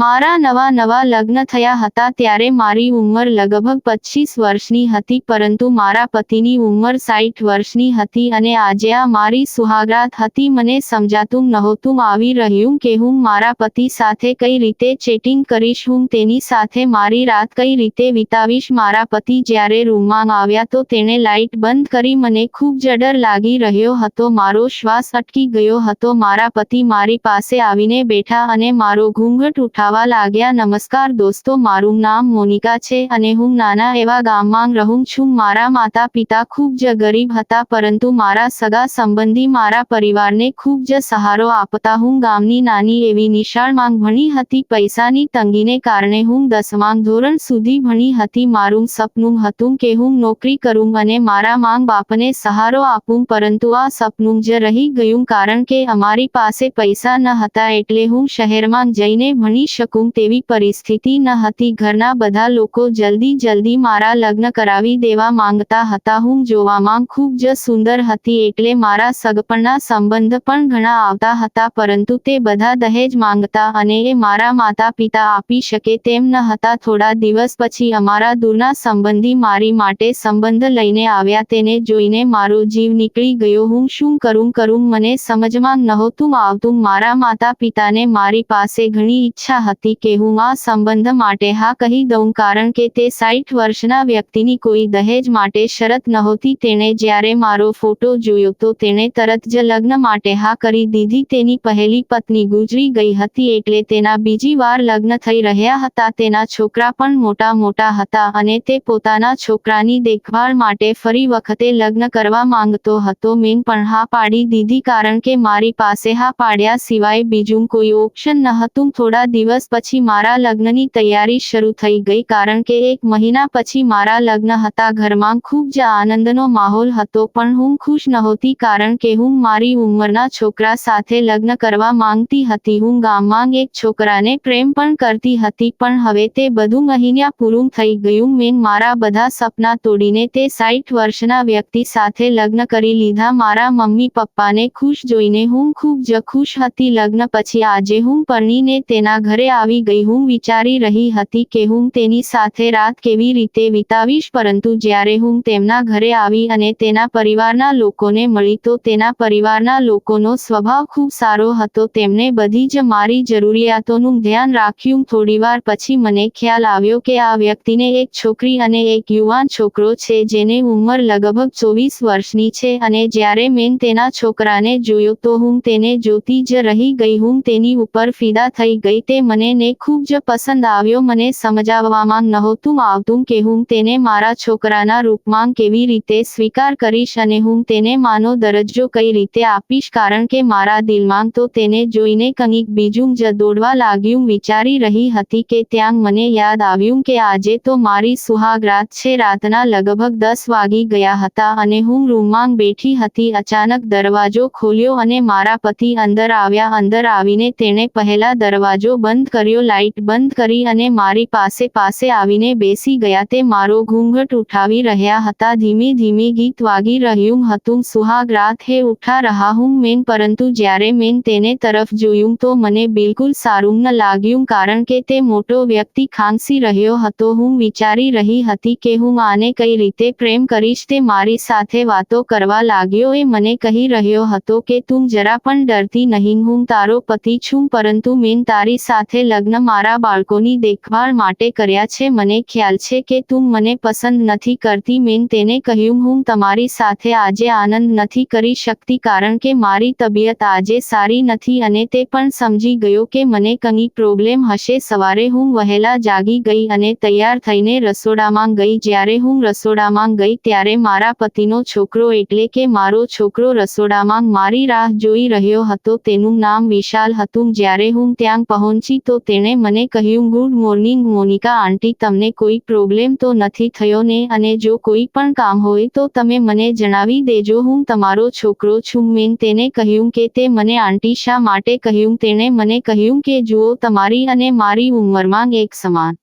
મારા નવા નવા લગ્ન થયા હતા ત્યારે મારી ઉંમર લગભગ પચીસ વર્ષની હતી, પરંતુ મારા પતિની ઉંમર સાઠ વર્ષની હતી અને આજે આ મારી સુહાગરાત હતી. મને સમજાતું નહોતું આવી રહ્યું કે હું મારા પતિ સાથે કઈ રીતે ચેટિંગ કરીશ, હું તેની સાથે મારી રાત કઈ રીતે વિતાવીશ. મારા પતિ જ્યારે રૂમમાં આવ્યા તો તેણે લાઇટ બંધ કરી, મને ખૂબ જડર લાગી રહ્યો હતો, મારો શ્વાસ અટકી ગયો હતો. મારા પતિ મારી પાસે આવીને બેઠા અને મારો ઘૂંઘટ ઉઠાવવા લાગ્યા, નમસ્કાર દોસ્તો, મારું નામ મોનિકા છે અને હું નાના એવા ગામમાં રહું છું. મારા માતા પિતા ખૂબ જ ગરીબ હતા, પરંતુ મારા સગા સંબંધી મારા પરિવારને ખૂબ જ સહારો આપતા હું ગામની નાની એવી નિશાળમાં ભણી હતી. પૈસાની તંગીને કારણે હું દસમાં ધોરણ સુધી ભણી હતી. મારું સપનું હતું કે હું નોકરી કરું અને મારા માંગ બાપને સહારો આપું, પરંતુ આ સપનું જ રહી ગયું કારણ કે અમારી પાસે પૈસા ન હતા એટલે હું શહેરમાં જઈને ભણી શકું તેવી પરિસ્થિતિ ન હતી. ઘરના બધા લોકો જલ્દી જલ્દી મારા લગ્ન કરાવી દેવા માંગતા હતા. હું જોવામાં ખૂબ જ સુંદર હતી એટલે મારા સગપણના સંબંધ પણ ઘણા આવતા હતા, પરંતુ તે બધા દહેજ માંગતા અને એ મારા માતા પિતા આપી શકે તેમ ન હતા. થોડા દિવસ પછી અમારા દૂરના સંબંધી મારી માટે સંબંધ લઈને આવ્યા. તેને જોઈને મારો જીવ નીકળી ગયો. હું શું કરું કરું મને સમજમાં નહોતું આવતું. મારા માતા પિતાને મારી પાસે ઘણી ઈચ્છા હતી કે હું આ સંબંધ માટે હા કહી દઉં કારણ કે તે સાઠ વર્ષના વ્યક્તિની કોઈ દહેજ માટે શરત નહોતી. તેણે જ્યારે મારો ફોટો જોયો તો તેણે તરત જ લગ્ન માટે હા કરી દીધી. તેની પહેલી પત્ની ગુજરી ગઈ હતી એટલે તેના બીજી વાર લગ્ન થઈ રહ્યા હતા. તેના છોકરા પણ મોટા મોટા હતા અને તે પોતાના છોકરાની દેખભાળ માટે ફરી વખતે લગ્ન કરવા માંગતો હતો. મેં પણ હા પાડી દીધી કારણ કે મારી પાસે હા પાડ્યા સિવાય બીજું કોઈ ઓપ્શન ન હતું થોડા દિવસ પછી મારા લગ્નની તૈયારી શરૂ થઈ ગઈ કારણ કે એક મહિના પછી મારા લગ્ન હતા. ઘરમાં ખૂબ જ આનંદનો માહોલ હતો પણ હું ખુશ નહોતી કારણ કે હું મારી ઉંમરના છોકરા સાથે લગ્ન કરવા માંગતી હતી. હું ગામમાં એક છોકરાને પ્રેમ પણ કરતી હતી પણ હવે તે બધું મહિના પૂરું થઈ ગયું. મેં મારા બધા સપના તોડીને તે સાઠ વર્ષના વ્યક્તિ સાથે લગ્ન કરી લીધા. મારા મમ્મી પપ્પાને ખુશ જોઈને હું ખૂબ જ ખુશ હતી. લગ્ન પછી આજે હું પરણીને તેના ઘરે આવી ગઈ હું વિચારી રહી હતી કે હું તેની સાથે રાત કેવી રીતે વિતાવીશ, પરંતુ જ્યારે હું તેમના ઘરે આવી અને તેના પરિવારના લોકોને મળી, તો તેના પરિવારના લોકોનો સ્વભાવ ખૂબ સારો હતો. તેમને બધી જ મારી જરૂરિયાતોનું ધ્યાન રાખ્યું. થોડીવાર પછી મને ખ્યાલ આવ્યો કે આ વ્યક્તિને એક છોકરી અને એક યુવાન છોકરો છે, જેને ઉંમર લગભગ ચોવીસ વર્ષની છે અને જ્યારે મેં તેના છોકરાને જોયો, તો હું તેને જોતી જ રહી ગઈ. હું તેની ઉપર ફિદા થઈ ગઈ. તે મને ને ખૂબ જ પસંદ આવ્યો, મને સમજાવવામાં નહોતું આવતું કે હું તેને મારા છોકરાના રૂપમાં કેવી રીતે સ્વીકાર કરીશ અને હું તેને માનો દરજ્જો કઈ રીતે આપીશ, કારણ કે મારા દિલમાં તો તેને જોઈને કંઈક બીજું જ દોડવા લાગ્યું. વિચારી રહી હતી કે ત્યાં મને યાદ આવ્યું કે આજે તો મારી સુહાગરાત છે, રાતના લગભગ દસ વાગી ગયા હતા અને હું રૂમમાં બેઠી હતી. અચાનક દરવાજો ખોલ્યો અને મારા પતિ અંદર આવ્યા. અંદર આવીને તેણે પહેલા દરવાજો બંધ કર્યો લાઇટ બંધ કરી અને મારી પાસે પાસે આવીને બેસી ગયા. તે મારો ઘૂંઘટ ઉઠાવી રહ્યા હતા. ધીમે ધીમે ગીત વાગી રહ્યું હતું. સુહાગ રાત હે, ઉઠા રહા હું મેન પરંતુ જ્યારે મેન તેને તરફ જોયું તો મને બિલકુલ સારું ન લાગ્યું, કારણ કે તે મોટો વ્યક્તિ ખાંસી રહ્યો હતો. હું વિચારી રહી હતી કે હું આને કઈ રીતે પ્રેમ કરીશ, તે મારી સાથે વાતો કરવા લાગ્યો. એ મને કહી રહ્યો હતો કે, તું જરા પણ ડરતી નહીં, હું તારો પતિ છું, પરંતુ મેં તારી સાથે લગ્ન મારા બાળકોની દેખભાળ માટે કર્યા છે. મને ખ્યાલ છે કે તું મને પસંદ નથી કરતી. મેં તેને કહ્યું, હું તમારી સાથે આજે આનંદ નથી કરી શકતી કારણ કે મારી તબિયત આજે સારી નથી અને તે પણ સમજી ગયો કે મને કંઈ પ્રોબ્લેમ હશે. સવારે હું વહેલા જાગી ગઈ અને તૈયાર થઈને રસોડામાં ગઈ. જ્યારે હું રસોડામાં ગઈ ત્યારે મારા પતિનો છોકરો એટલે કે મારો છોકરો રસોડામાં મારી રાહ જોઈ રહ્યો હતો. તેનું નામ વિશાલ હતું. જ્યારે હું ત્યાં પહોંચી તો તેણે મને કહ્યું, ગુડ મોર્નિંગ મોનિકા આંટી, તમને કોઈ પ્રોબ્લેમ તો નથી થયો ને? અને જો કોઈ પણ કામ હોય તો તમે મને જણાવી દેજો, હું તમારો છોકરો છું. મેં તેને કહ્યું કે તે મને આંટી શા માટે કહ્યું? તેણે મને કહ્યું કે, જુઓ, તમારી અને મારી ઉંમરમાં એક સમાન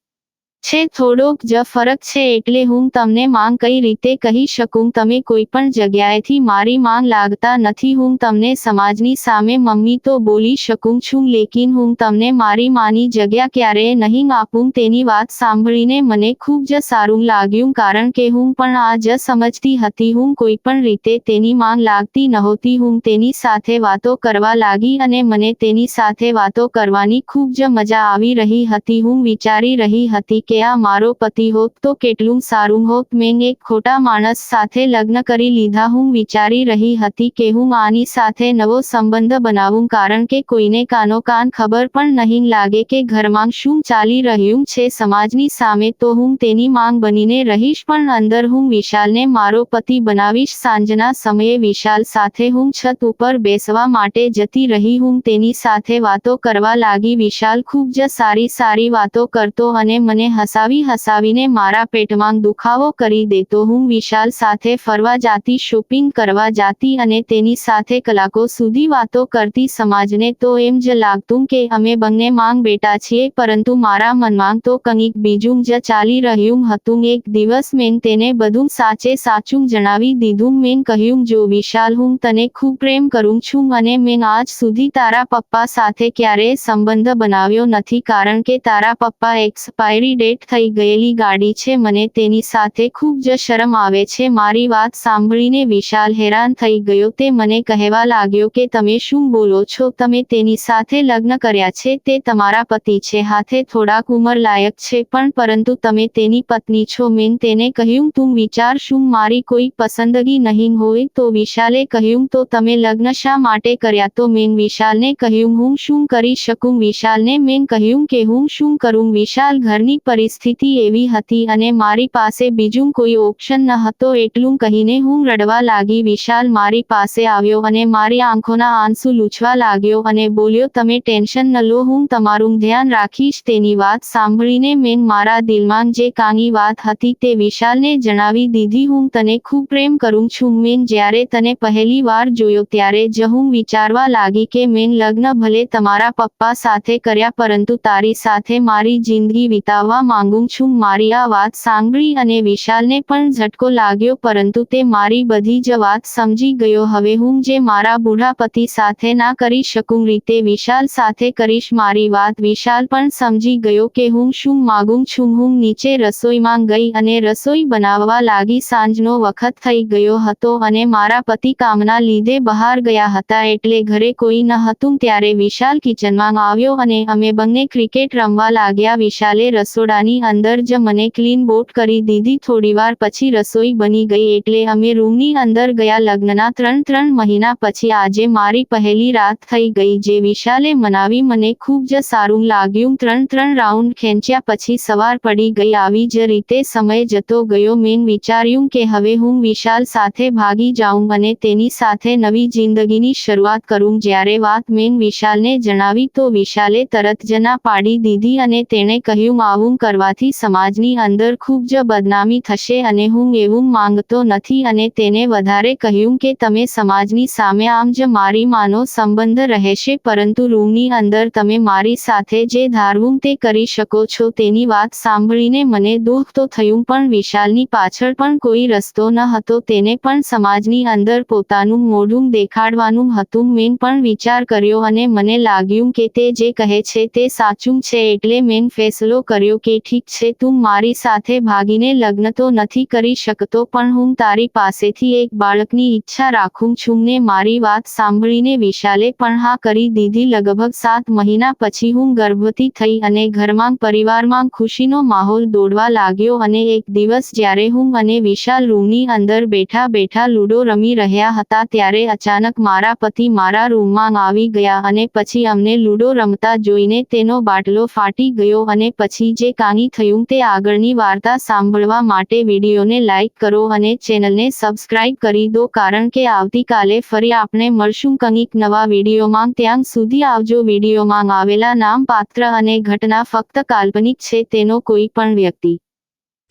છે, થોડોક જ ફરક છે એટલે હું તમને માંગ કઈ રીતે કહી શકું? તમે કોઈ પણ જગ્યાએથી મારી માંગ લાગતા નથી. હું તમને સમાજની સામે મમ્મી તો બોલી શકું છું, લેકિન હું તમને મારી માની જગ્યા ક્યારેય નહીં આપું. તેની વાત સાંભળીને મને ખૂબ જ સારું લાગ્યું, કારણ કે હું પણ આ જ સમજતી હતી. હું કોઈ પણ રીતે તેની માંગ લાગતી નહોતી. હું તેની સાથે વાતો કરવા લાગી અને મને તેની સાથે વાતો કરવાની ખૂબ જ મજા આવી રહી હતી. હું વિચારી રહી હતી કે આ મારો પતિ હોત તો કેટલું સારું હોત. મેં એક ખોટા માણસ સાથે લગ્ન કરી લીધા હું વિચારી રહી હતી કે હું આની સાથે નવો સંબંધ બનાવું કારણ કે કોઈને કાનો કાન ખબર પણ નહીં લાગે કે ઘરમાં શું ચાલી રહ્યું છે સમાજની સામે તો હું તેની માંગ બનીને રહીશ પણ અંદર હું વિશાલને મારો પતિ બનાવીશ. સાંજના સમયે વિશાલ સાથે હું છત ઉપર બેસવા માટે જતી રહી હું તેની સાથે વાતો કરવા લાગી. વિશાલ ખૂબ જ સારી સારી વાતો કરતો અને મને હસાવી હસાવીને મારા પેટમાં દુખાવો કરી દેતો હું વિશાલ સાથે ફરવા જાતી, શોપિંગ કરવા જાતી અને તેની સાથે કલાકો સુધી વાતો કરતી સમાજને તો એમ જ લાગતું કે અમે બંને માંગ બેટા છીએ, પરંતુ મારા મનમાં તો કંઈક બીજું જ ચાલી રહ્યું હતું. એક દિવસ મેં તેને બધું સાચે સાચું જણાવી દીધું. મેં કહ્યું, જો વિશાલ, હું તને ખૂબ પ્રેમ કરું છું અને મેં આજ સુધી તારા પપ્પા સાથે ક્યારેય સંબંધ બનાવ્યો નથી, કારણ કે તારા પપ્પા એક્સપાયરી ડેટ થઈ ગયેલી ગાડી છે, મને તેની સાથે ખૂબ જ શરમ આવે છે. મારી વાત સાંભળીને વિશાલ હેરાન થઈ ગયો. તે મને કહેવા લાગ્યો કે તમે શું બોલો છો? તમે તેની સાથે લગ્ન કર્યા છે, તે તમારા પતિ છે, હાથે થોડાક ઉંમર લાયક છે, પણ પરંતુ તમે તેની પત્ની છો. મેં તેને કહ્યું, તું વિચાર શું? મારી કોઈ પસંદગી નહીં હોય. તો વિશાલે કહ્યું, તો તમે લગ્ન શા માટે કર્યા? તો મેં વિશાલને કહ્યું, હું શું કરી શકું? વિશાલને મેં કહ્યું કે, હું શું કરું? વિશાલ ઘરની પરિસ્થિતિ એવી હતી અને મારી પાસે બીજું કોઈ ઓપ્શન ન હતો એટલું કહીને હું રડવા લાગી. વિશાલ મારી પાસે આવ્યો અને મારી આંખોના આંસુ લૂછવા લાગ્યો અને બોલ્યો, તમે ટેન્શન ન લો, હું તમારું ધ્યાન રાખીશ. તેની વાત સાંભળીને મેં મારા દિલમાં જે કાની વાત હતી તે વિશાલને જણાવી દીધી. હું તને ખૂબ પ્રેમ કરું છું. મેં જ્યારે તને પહેલી વાર જોયો ત્યારે જ હું વિચારવા લાગી કે મેં લગ્ન ભલે તમારા પપ્પા સાથે કર્યા, પરંતુ તારી સાથે મારી જિંદગી વિતાવવા માંગુ છું. મારી આ વાત સાંભળી અને વિશાલને પણ ઝટકો લાગ્યો, પરંતુ તે મારી બધી જ વાત સમજી ગયો. હવે હું જે મારા બુઢા પતિ સાથે ના કરી શકું, રીતે વિશાલ સાથે કરીશ. મારી વાત વિશાલ પણ સમજી ગયો કે હું શું માગું છું. હું નીચે રસોઈમાં ગઈ અને રસોઈ બનાવવા લાગી. સાંજનો વખત થઈ ગયો હતો અને મારા પતિ કામના લીધે બહાર ગયા હતા. એટલે ઘરે કોઈ ન હતું. ત્યારે વિશાલ કિચનમાં આવ્યો અને અમે બંને ક્રિકેટ રમવા લાગ્યા. વિશાલે રસોડાની અંદર જ મને ક્લીન બોટ કરી દીધી. થોડીવાર પછી રસોઈ બની ગઈ એટલે અમે રૂમની અંદર ગયા લગ્નના ત્રણ ત્રણ મહિના પછી આજે મારી પહેલી રાત થઈ ગઈ જે વિશાલે મનાવી. મને ખૂબ જ સારું લાગ્યું. ત્રણ ત્રણ રાઉન્ડ ખેંચ્યા પછી સવાર પડી ગઈ. આવી જ રીતે સમય જતો ગયો. મેં વિચાર્યું કે હવે હું વિશાલ સાથે ભાગી જાઉં અને તેની સાથે નવી જિંદગીની શરૂઆત કરું. જ્યારે વાત મેં વિશાલને જણાવી તો વિશાલે તરત જ ના પાડી દીધી અને તેણે કહ્યું, આવું કરવાથી સમાજની અંદર ખૂબ જ બદનામી થશે અને હું એવું માંગતો નથી અને તેને વધારે કહ્યું કે તમે સમાજની સામે આમ જ મારી માનો સંબંધ રહેશે પરંતુ રૂમની અંદર તમે મારી સાથે જે ધારવું તે કરી શકો છો તેની વાત સાંભળીને મને દુઃખ તો થયું પણ વિશાલની પાછળ પણ કોઈ રસ્તો ન હતો તેને પણ સમાજની અંદર પોતાનું મોઢું દેખાડવાનું હતું મેં પણ વિચાર કર્યો અને મને લાગ્યું કે તે જે કહે છે તે સાચું છે એટલે મેં ફેસલો કર્યો કે ઠીક છે. તું મારી સાથે ભાગીને લગ્ન તો નથી કરી શકતો, પણ હું તારી પાસેથી એક બાળકની ઈચ્છા રાખું છું. ને મારી વાત સાંભળીને વિશાલે પણ હા કરી દીધી. લગભગ સાત મહિના પછી હું ગર્ભવતી થઈ અને ઘરમાં પરિવારમાં ખુશીનો માહોલ દોડવા લાગ્યો અને એક દિવસ જ્યારે હું અને વિશાલ રૂમની અંદર બેઠા બેઠા લૂડો રમી રહ્યા હતા ત્યારે અચાનક મારા પતિ મારા રૂમમાં આવી ગયા અને પછી અમને લૂડો રમતા જોઈને તેનો બાટલો ફાટી ગયો અને પછી જે કાંઈ થયું તે આગળની વાર્તા સાંભળવા માટે વિડીયોને લાઇક કરો અને ચેનલને સબસ્ક્રાઇબ કરી દો કારણ કે આવતીકાલે ફરી આપણે મળશું કંઈક નવા વિડીયોમાં. ત્યાં સુધી આવજો. વિડીયોમાં આવેલા નામ, પાત્ર અને ઘટના ફક્ત કાલ્પનિક છે, તેનો કોઈ પણ વ્યક્તિ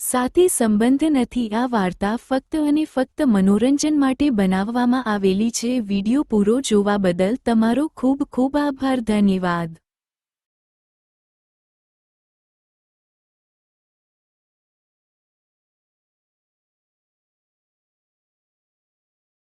સાથે સંબંધ નથી. આ વાર્તા ફક્ત અને ફક્ત મનોરંજન માટે બનાવવામાં આવેલી છે. વીડિયો પૂરો જોવા બદલ તમારો ખૂબ ખૂબ આભાર. ધન્યવાદ.